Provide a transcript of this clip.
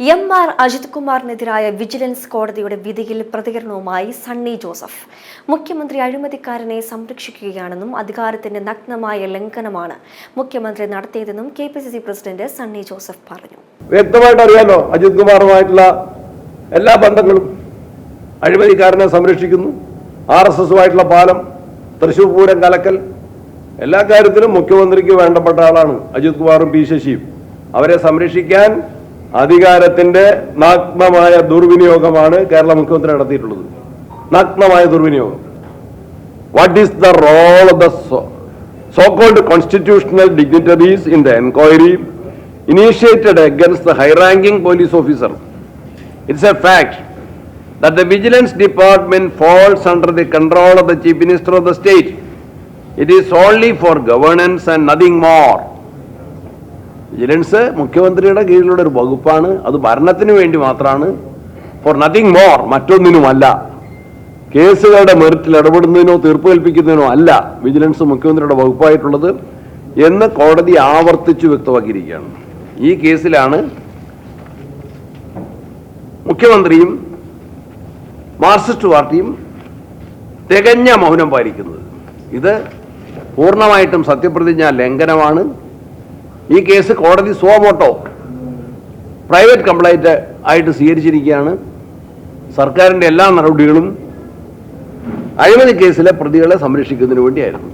M R Ajith കുമാറിനെതിരായ vigilance കോടതിയുടെ വിധിയിൽ പ്രതികരണവുമായി സണ്ണി ജോസഫ്. മുഖ്യമന്ത്രി അഴിമതിക്കാരനെ സംരക്ഷിക്കുകയാണെന്നും അധികാരത്തിന്റെ നഗ്നമായ ലംഘനമാണ് മുഖ്യമന്ത്രി നടത്തിയതെന്നും K P C C president Sunny Joseph പറഞ്ഞു. വ്യക്തമായിട്ട് അറിയാലോ അജിത് കുമാറുമായിട്ടുള്ള എല്ലാ ബന്ധങ്ങളും അഴിമതിക്കാരനെ സംരക്ഷിക്കുന്നു. ആർ എസ് എസുമായിട്ടുള്ള പാലം തൃശൂർ പൂരം കലക്കൽ എല്ലാ കാര്യത്തിലും മുഖ്യമന്ത്രിക്ക് വേണ്ടപ്പെട്ട ആളാണ് അജിത് കുമാറും പി ശശിയും. അവരെ സംരക്ഷിക്കാൻ അധികാരത്തിന്റെ നഗ്നമായ ദുർവിനിയോഗമാണ് കേരള മുഖ്യമന്ത്രി നടത്തിയിട്ടുള്ളത്. നഗ്നമായ ദുർവിനിയോഗം. What is the role of the so called constitutional dignitaries in the enquiry initiated against the high ranking police officer it's a fact the vigilance department falls under the control of the chief minister of the state it is only for governance and nothing more vigilance മുഖ്യമന്ത്രിയുടെ കീഴിലുള്ള ഒരു വകുപ്പാണ്. അത് ഭരണത്തിന് വേണ്ടി മാത്രമാണ്. For nothing more മറ്റൊന്നിനുമല്ല. കേസുകളുടെ മെറിറ്റിൽ ഇടപെടുന്നതിനോ തീർപ്പ് കൽപ്പിക്കുന്നതിനോ അല്ല വിജിലൻസ് മുഖ്യമന്ത്രിയുടെ വകുപ്പായിട്ടുള്ളത് എന്ന് കോടതി ആവർത്തിച്ചു വ്യക്തമാക്കിയിരിക്കുകയാണ്. ഈ കേസിലാണ് മുഖ്യമന്ത്രിയും മാർക്സിസ്റ്റ് പാർട്ടിയും തികഞ്ഞ മൗനം പാലിക്കുന്നത്. ഇത് പൂർണമായിട്ടും സത്യപ്രതിജ്ഞ ലംഘനമാണ്. ഈ കേസ് കോടതി സോമോട്ടോ പ്രൈവറ്റ് കംപ്ലൈന്റ് ആയിട്ട് സ്വീകരിച്ചിരിക്കുകയാണ്. സർക്കാരിന്റെ എല്ലാ നടപടികളും അഴിമതി കേസിലെ പ്രതികളെ സംരക്ഷിക്കുന്നതിന് വേണ്ടിയായിരുന്നു.